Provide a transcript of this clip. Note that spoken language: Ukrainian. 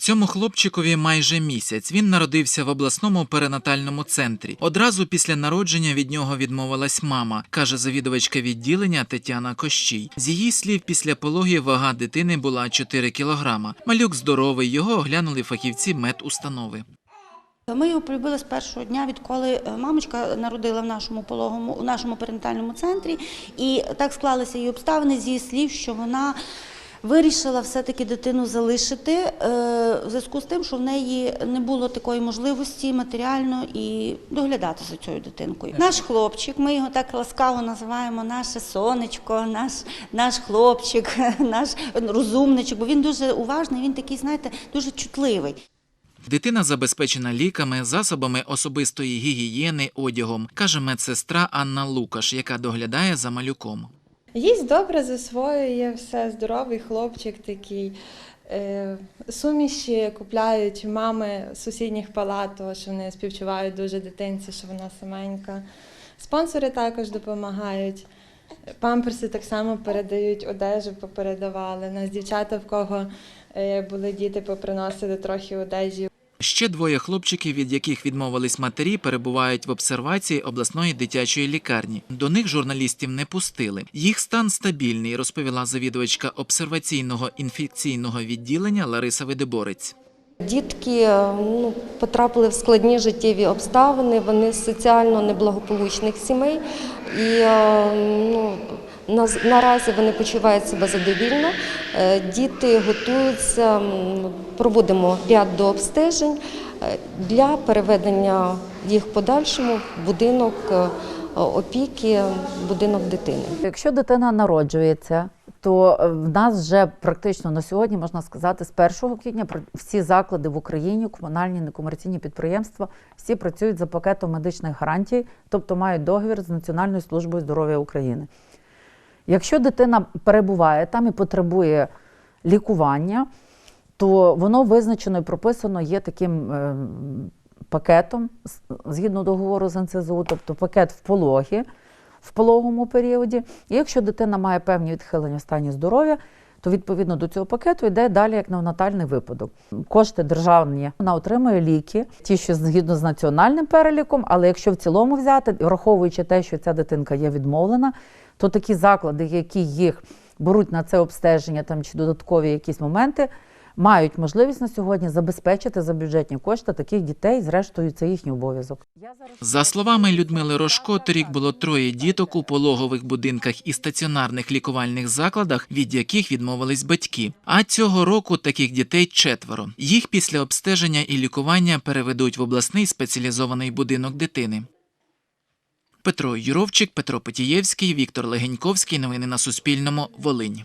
Цьому хлопчикові майже місяць. Він народився в обласному перинатальному центрі. Одразу після народження від нього відмовилась мама, каже завідувачка відділення Тетяна Кощій. З її слів, після пологів вага дитини була 4 кілограма. Малюк здоровий, його оглянули фахівці медустанови. Ми його полюбили з першого дня, відколи е, мамочка народила в нашому пологому, у нашому перинатальному центрі. І так склалися її обставини з її слів, що вона вирішила все-таки дитину залишити е, в зв'язку з тим, що в неї не було такої можливості матеріально і доглядати за цією дитинкою. Наш хлопчик, ми його так ласкаво називаємо наше сонечко, наш, наш хлопчик, наш розумничок, бо він дуже уважний, він такий, знаєте, дуже чутливий. Дитина забезпечена ліками, засобами особистої гігієни, одягом, каже медсестра Анна Лукаш, яка доглядає за малюком. Їсть добре, засвоює все, здоровий хлопчик такий. Е, Суміші купляють мами сусідніх палат, тому що вони співчувають дуже дитинці, що вона саменька. Спонсори також допомагають. Памперси так само передають, одежу попередавали. У Нас дівчата, в кого е, були діти, поприносили трохи одежі. Ще двоє хлопчиків, від яких відмовились матері, перебувають в обсервації обласної дитячої лікарні. До них журналістів не пустили. Їх стан стабільний, розповіла завідувачка обсерваційного інфекційного відділення Лариса Видеборець. Дітки е, ну, потрапили в складні життєві обставини, вони з соціально неблагополучних сімей. І е, ну, наразі вони почувають себе задовільно. Е, Діти готуються, проводимо ряд до обстежень е, для переведення їх подальшому в будинок е, опіки, будинок дитини. Якщо дитина народжується, то в нас вже практично на сьогодні можна сказати, з 1 квітня всі заклади в Україні, комунальні некомерційні підприємства, всі працюють за пакетом медичних гарантій, тобто мають договір з Національною службою здоров'я України. Якщо дитина перебуває там і потребує лікування, то воно визначено і прописано є таким е, пакетом згідно договору з НСЗУ, тобто пакет в пологі в пологому періоді. І якщо дитина має певні відхилення в стані здоров'я, то відповідно до цього пакету йде далі як неонатальний випадок. Кошти державні вона отримує ліки, ті, що згідно з національним переліком, але якщо в цілому взяти, враховуючи те, що ця дитинка є відмовлена, то такі заклади, які їх беруть на це обстеження там чи додаткові якісь моменти, мають можливість на сьогодні забезпечити за бюджетні кошти таких дітей. Зрештою, це їхній обов'язок. За словами Людмили Рожко, торік було троє діток у пологових будинках і стаціонарних лікувальних закладах, від яких відмовились батьки. А цього року таких дітей четверо. Їх після обстеження і лікування переведуть в обласний спеціалізований будинок дитини. Петро Юровчик, Петро Потієвський, Віктор Легеньковський. Новини на Суспільному. Волинь.